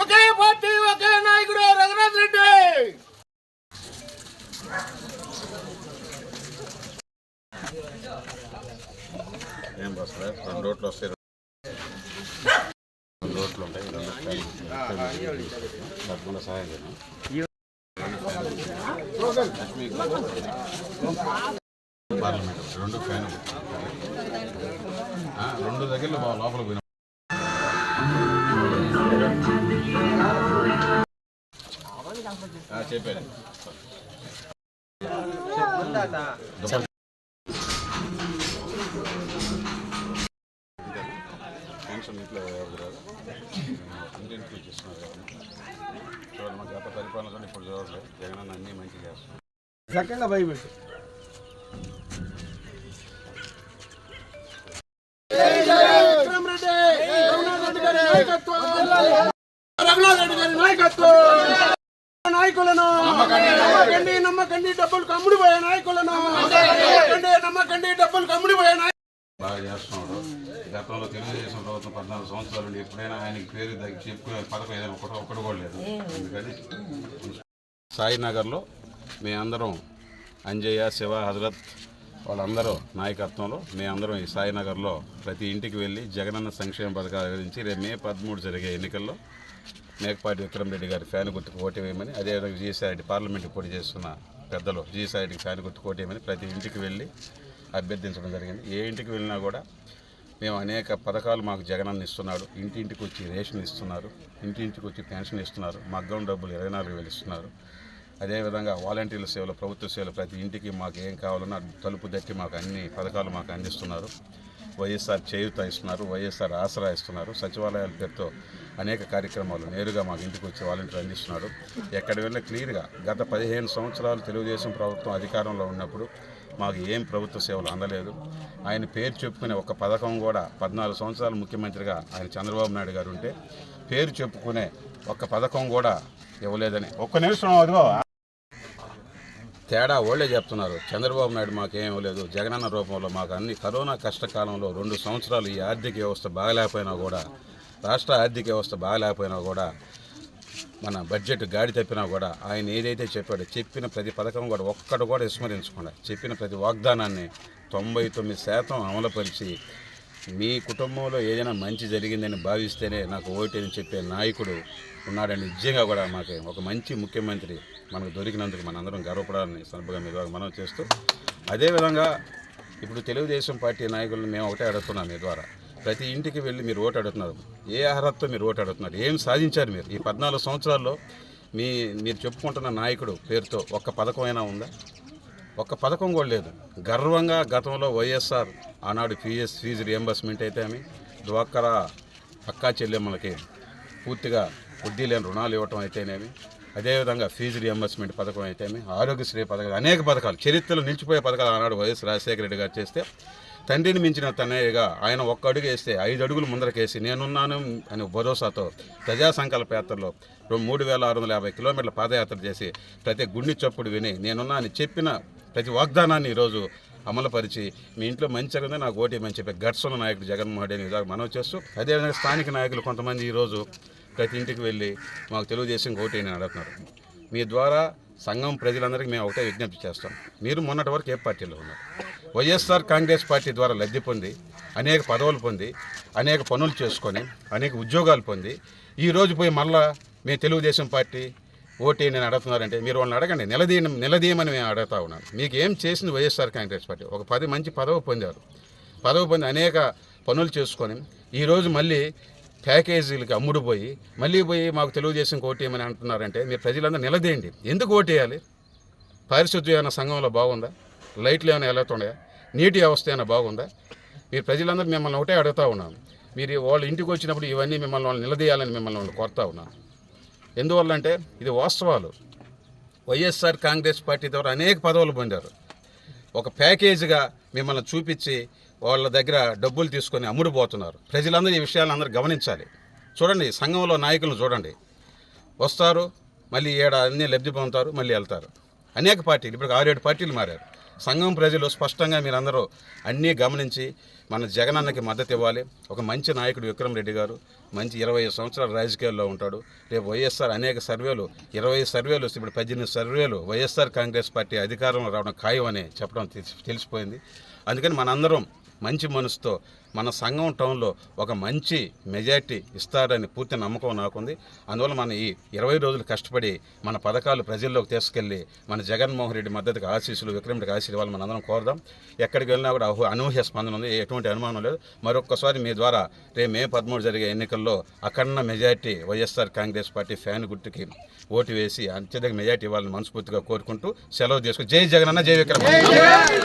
ఒకే party ఒకే నాయకుడు Raghunath Reddy! Parliament రెండు ఫ్యాన్ రెండు దగ్గరలో లోపల పోయినా. చెప్పాను ఇంట్లో ఇంటింటికి ఇచ్చిస్తున్నారు చూడండి మా గత పరిపాలన ఇప్పుడు చూడలేదు జగన్ అన్న మంచిగా చేస్తున్నారు. చక్కగా భయపెట్టు. రఘునాథ్ రెడ్డి. గారి నాయకత్వం. నాయకులను నమ్మకండి నమ్మకండి. డబ్బులు కమ్ముడిపోయే నాయకులను. నమ్మకండి నమ్మకండి డబ్బులు కమ్ముడిపోయే నాయకులు బాగా చేస్తున్నాడు. గతంలో తెలుగుదేశం ప్రభుత్వం పద్నాలుగు సంవత్సరాలు ఎప్పుడైనా ఆయనకి పేరు దగ్గర చెప్పుకునే పథకం ఏదైనా ఒకటి ఒక్కటి కూడా లేదు. అందుకని సాయినగర్లో మేమందరం అంజయ్య శివ హజరత్ వాళ్ళందరూ నాయకత్వంలో మేమందరం ఈ సాయినగర్లో ప్రతి ఇంటికి వెళ్ళి జగనన్న సంక్షేమ పథకాల గురించి రేపు మే పదమూడు జరిగే ఎన్నికల్లో మేకపాటి విక్రమ్ రెడ్డి గారి ఫ్యాన్ గుర్తుకు ఓటు వేయమని అదేవిధంగా జీఎస్ఆర్డి పార్లమెంట్కి పోటీ చేస్తున్న పెద్దలు జీఎస్ఆర్డికి ఫ్యాన్ గుర్తుకు ఓటు వేయమని ప్రతి ఇంటికి వెళ్ళి అభ్యర్థించడం జరిగింది. ఏ ఇంటికి వెళ్ళినా కూడా మేము అనేక పథకాలు మాకు జగనన్న ఇస్తున్నాడు ఇంటింటికి వచ్చి రేషన్ ఇస్తున్నారు ఇంటింటికి వచ్చి పెన్షన్ ఇస్తున్నారు మగ్గం డబ్బులు ఇరవై నాలుగు వేలు ఇస్తున్నారు. అదేవిధంగా వాలంటీర్ల సేవలు ప్రభుత్వ సేవలు ప్రతి ఇంటికి మాకు ఏం కావాలన్నా తలుపు దట్టి మాకు అన్ని పథకాలు మాకు అందిస్తున్నారు. వైఎస్ఆర్ చేయూత ఇస్తున్నారు వైఎస్ఆర్ ఆసరా ఇస్తున్నారు. సచివాలయాల పేరుతో అనేక కార్యక్రమాలు నేరుగా మాకు ఇంటికి వచ్చి వాలంటీర్ అందిస్తున్నారు. ఎక్కడ వెళ్ళినా క్లియర్గా గత పదిహేను సంవత్సరాలు తెలుగుదేశం ప్రభుత్వం అధికారంలో ఉన్నప్పుడు మాకు ఏం ప్రభుత్వ సేవలు అందలేదు. ఆయన పేరు చెప్పుకునే ఒక పథకం కూడా పద్నాలుగు సంవత్సరాలు ముఖ్యమంత్రిగా ఆయన చంద్రబాబు నాయుడు గారు ఉంటే పేరు చెప్పుకునే ఒక పథకం కూడా ఇవ్వలేదని. ఒక్క నిమిషం అదిగో తేడా వాళ్ళే చెప్తున్నారు. చంద్రబాబు నాయుడు మాకేం లేదు జగనన్న రూపంలో మాకు అన్ని కరోనా కష్టకాలంలో రెండు సంవత్సరాలు ఈ ఆర్థిక వ్యవస్థ బాగలేకపోయినా కూడా రాష్ట్ర ఆర్థిక వ్యవస్థ బాగలేకపోయినా కూడా మన బడ్జెట్ గాడి తప్పినా కూడా ఆయన ఏదైతే చెప్పాడో చెప్పిన ప్రతి పథకం కూడా ఒక్కడు కూడా విస్మరించకుండా చెప్పిన ప్రతి వాగ్దానాన్ని తొంభై తొమ్మిది శాతం అమలుపరిచి మీ కుటుంబంలో ఏదైనా మంచి జరిగిందని భావిస్తేనే నాకు ఓటని చెప్పే నాయకుడు ఉన్నాడని నిజంగా కూడా మాకు ఒక మంచి ముఖ్యమంత్రి మనకు దొరికినందుకు మనందరం గర్వపడాలని సందర్భంగా మీ ద్వారా మనం చేస్తూ అదేవిధంగా ఇప్పుడు తెలుగుదేశం పార్టీ నాయకులను మేము ఒకటే అడుగుతున్నాం మీ ద్వారా. ప్రతి ఇంటికి వెళ్ళి మీరు ఓటు అడుగుతున్నారు. ఏ అర్హతతో మీరు ఓటు అడుగుతున్నారు? ఏం సాధించారు మీరు? ఈ పద్నాలుగు సంవత్సరాల్లో మీ మీరు చెప్పుకుంటున్న నాయకుడు పేరుతో ఒక్క పథకమైనా ఉందా? ఒక్క పథకం కూడా లేదు. గర్వంగా గతంలో వైఎస్ఆర్ ఆనాడు ఫీఎస్ ఫీజు రియంబర్స్మెంట్ అయితేమి డ్వాకరా అక్కా చెల్లెమ్మలకి పూర్తిగా వడ్డీ లేని రుణాలు ఇవ్వటం అయితేనేమి అదేవిధంగా ఫీజు రియంబర్స్మెంట్ పథకం అయితేమి ఆరోగ్యశ్రీ పథకాలు అనేక పథకాలు చరిత్రలో నిలిచిపోయే పథకాలు ఆనాడు వైఎస్ రాజశేఖర రెడ్డి గారు చేస్తే తండ్రిని మించిన తనయ్యగా ఆయన ఒక్క అడుగు వేస్తే ఐదు అడుగులు ముందరకేసి నేనున్నాను అని భరోసాతో ప్రజా సంకల్ప యాత్రలో మూడు వేల ఆరు వందల యాభై కిలోమీటర్ల పాదయాత్ర చేసి ప్రతి గుండె చప్పుడు విని నేనున్నా అని చెప్పిన ప్రతి వాగ్దానాన్ని ఈరోజు అమలుపరిచి మీ ఇంట్లో మంచి జరిగింది నాకు ఓటేమని చెప్పి గట్స్ ఉన్న నాయకుడు జగన్మోహన్ రెడ్డి గారు మనవి చేస్తూ అదేవిధంగా స్థానిక నాయకులు కొంతమంది ఈరోజు ప్రతి ఇంటికి వెళ్ళి మాకు తెలుగుదేశం ఓటేని అడుగుతున్నారు. మీ ద్వారా సంఘం ప్రజలందరికీ మేము ఒకటే విజ్ఞప్తి చేస్తాం. మీరు మొన్నటి వరకు ఏ పార్టీలో ఉన్నారు? వైఎస్ఆర్ కాంగ్రెస్ పార్టీ ద్వారా లబ్ధి పొంది అనేక పదవులు పొంది అనేక పనులు చేసుకొని అనేక ఉద్యోగాలు పొంది ఈ రోజు పోయి మళ్ళా మేము తెలుగుదేశం పార్టీ ఓటీ నేను అడుగుతున్నారంటే మీరు వాళ్ళని అడగండి. నిలదీయ నిలదీయమని మేము అడుగుతా ఉన్నాను మీకు ఏం చేసింది వైఎస్ఆర్ కాంగ్రెస్ పార్టీ? ఒక పది మంచి పదవి పొందారు. పదవి పొంది అనేక పనులు చేసుకొని ఈరోజు మళ్ళీ ప్యాకేజీలకి అమ్ముడు పోయి మళ్ళీ పోయి మాకు తెలుగుదేశం ఓటేయమని అంటున్నారంటే మీరు ప్రజలందరూ నిలదీయండి. ఎందుకు ఓటేయాలి పారిశుద్ధ్యం ఏమైనా సంఘంలో బాగుందా? లైట్లు ఏమైనా వెళ్తున్నాయా? నీటి వ్యవస్థ ఏమైనా బాగుందా? మీరు ప్రజలందరూ మిమ్మల్ని ఒకటే అడుగుతా ఉన్నాను మీరు వాళ్ళ ఇంటికి వచ్చినప్పుడు ఇవన్నీ మిమ్మల్ని వాళ్ళు నిలదీయాలని మిమ్మల్ని వాళ్ళు కోరుతా ఉన్నాను ఎందువల్ల అంటే ఇది వాస్తవాలు. వైఎస్ఆర్ కాంగ్రెస్ పార్టీ ద్వారా అనేక పదవులు పొందారు. ఒక ప్యాకేజీగా మిమ్మల్ని చూపించి వాళ్ళ దగ్గర డబ్బులు తీసుకొని అమ్ముడుపోతున్నారు. ప్రజలందరూ ఈ విషయాలను అందరూ గమనించాలి. చూడండి సంఘంలో నాయకులను చూడండి. వస్తారు మళ్ళీ ఏడ అన్నీ లబ్ధి పొందుతారు మళ్ళీ వెళ్తారు. అనేక పార్టీలు ఇప్పుడు ఆరేడు పార్టీలు మారారు. సంఘం ప్రజలు స్పష్టంగా మీరందరూ అన్నీ గమనించి మన జగనన్నకి మద్దతు ఇవ్వాలి. ఒక మంచి నాయకుడు విక్రమ్ రెడ్డి గారు మంచి ఇరవై ఐదు సంవత్సరాల రాజకీయాల్లో ఉంటాడు. రేపు వైఎస్ఆర్ అనేక సర్వేలు ఇరవై సర్వేలు ఇప్పుడు పద్దెనిమిది సర్వేలు వైఎస్ఆర్ కాంగ్రెస్ పార్టీ అధికారంలో రావడం ఖాయం అని చెప్పడం తెలిసిపోయింది. అందుకని మనందరం మంచి మనసుతో మన సంఘం టౌన్లో ఒక మంచి మెజార్టీ ఇస్తారని పూర్తి నమ్మకం నాకుంది. అందువల్ల మన ఈ ఇరవై రోజులు కష్టపడి మన పథకాలు ప్రజల్లోకి తీసుకెళ్ళి మన జగన్మోహన్ రెడ్డి మద్దతుకు ఆశీస్సులు విక్రమ్ రెడ్డికి ఆశీస్సులు అందరం కోరదాం. ఎక్కడికి వెళ్ళినా కూడా అహు- అనూహ్య స్పందన ఉంది. ఎటువంటి అనుమానం లేదు. మరొకసారి మీ ద్వారా రేపు మే పదమూడు జరిగే ఎన్నికల్లో అఖండ majority YSR Congress party fan గుర్తుకి ఓటు వేసి అత్యధిక మెజార్టీ ఇవ్వాలని మనస్ఫూర్తిగా కోరుకుంటూ సెలవు తీసుకుని జై జగన్ అన్న జై విక్రమ్.